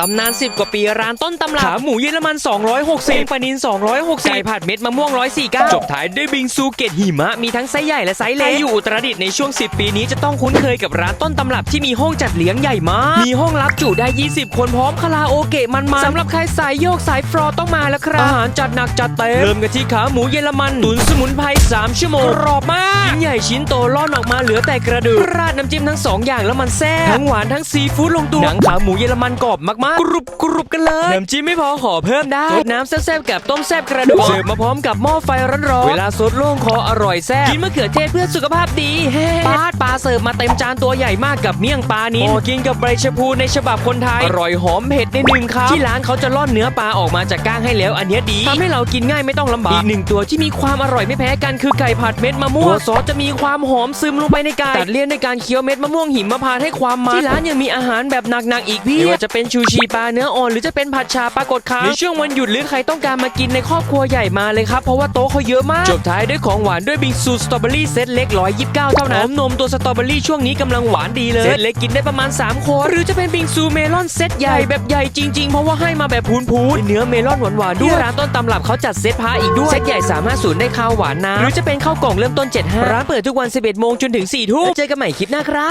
ตำนาน 10 กว่าปีร้านต้นตำรับขาหมูเยอรมัน 260เองปลานิน 260ไก่ผัดเม็ดมะม่วง 149 จบท้ายด้วยบิงซูเกตหิมะ มีทั้งไซส์ใหญ่และไซส์เล็กใครอยู่อุตรดิตถ์ในช่วง 10 ปีนี้จะต้องคุ้นเคยกับร้านต้นตำรับที่มีห้องจัดเลี้ยงใหญ่มาก มีห้องรับจุได้ 20 คนพร้อมคาราโอเกะมันๆสำหรับใครสายโยกสายฟรอต้องมาแล้วครับอาหารจัดหนักจัดเต็มเริ่มกันที่ขาหมูเยอรมันตุ๋นสมุนไพร3ชั่วโมงกรอบมากชิ้นใหญ่ชิ้นโตล่อนออกมาเหลือแต่กระดูกราดน้ำจิ้มทั้งสองอย่างแล้วมันแซ่บทั้งหวานทั้งซีฟู้ดลงตัวหนังขาหมูเยอรมันกรอบมากๆกรุบกรุบกันเลยน้ำจิ้มไม่พอขอเพิ่มได้ซดน้ำแซ่บๆกับต้มแซ่บกระดูกเสิร์ฟมาพร้อมกับหม้อไฟร้อนๆเวลาสดโล่งคออร่อยแซ่บกินมะเขือเทศเพื่อสุขภาพดีเฮ้ปาดปลาเสิร์ฟมาเต็มจานตัวใหญ่มากกับเมี่ยงปลานิลพอกินกับใบชะพูในฉบับคนไทยอร่อยหอมเผ็ดในหนึ่งคำที่ร้านเขาจะล่อนเนื้อปลาออกมาจากก้างให้แล้ว อันเนี้ยดีทำให้เรากินง่ายไม่ต้องลำบากอีกหนึ่งตัวที่มีความอร่อยไม่แพ้กันคือไก่ผัดเม็ดมะม่วงตัวซอสจะมีความหอมซึมลงไปในไก่ตัดเลี่ยนในการเคี้ยวเม็ดมะม่วงหิมพานต์ให้ความมันที่ร้านยังมีอาหารแบบหนักๆอีกพี่ไม่ว่าจะเป็นชูชีปลาเนื้ออ่อนหรือจะเป็นผัดชาปลากดขาวในช่วงวันหยุดหรือใครต้องการมากินในครอบครัวใหญ่มาเลยครับ เพราะว่าโต๊ะเขาเยอะมาก จบท้ายด้วยของหวานด้วยบิงซูสตรอเบอรี่เซตเล็ก129เท่านั้นหอมนมตัวสตรอเบอรี่ช่วงนี้กำลังหวานดีเลยเซตเล็กกินได้ประมาณ3คนหรือจะเป็นบิงซูเมลอนเซตใหญ่แบบใหญ่จริงๆ เพราะว่าให้มาแบบพูนๆเนื้อเมลอนหวานๆด้วยร้านต้นตำรับเขาจัดเซตพาอีกด้วยเซตใหญ่สามารถสูนได้ข้าวหวานน้ำหรือจะเป็นข้าวกล่องเริ่มต้น75ร้านเปิดทุกวัน 11โมงจนถึง4ทุ่มเจอกันใหม่คลิปหน้าครับ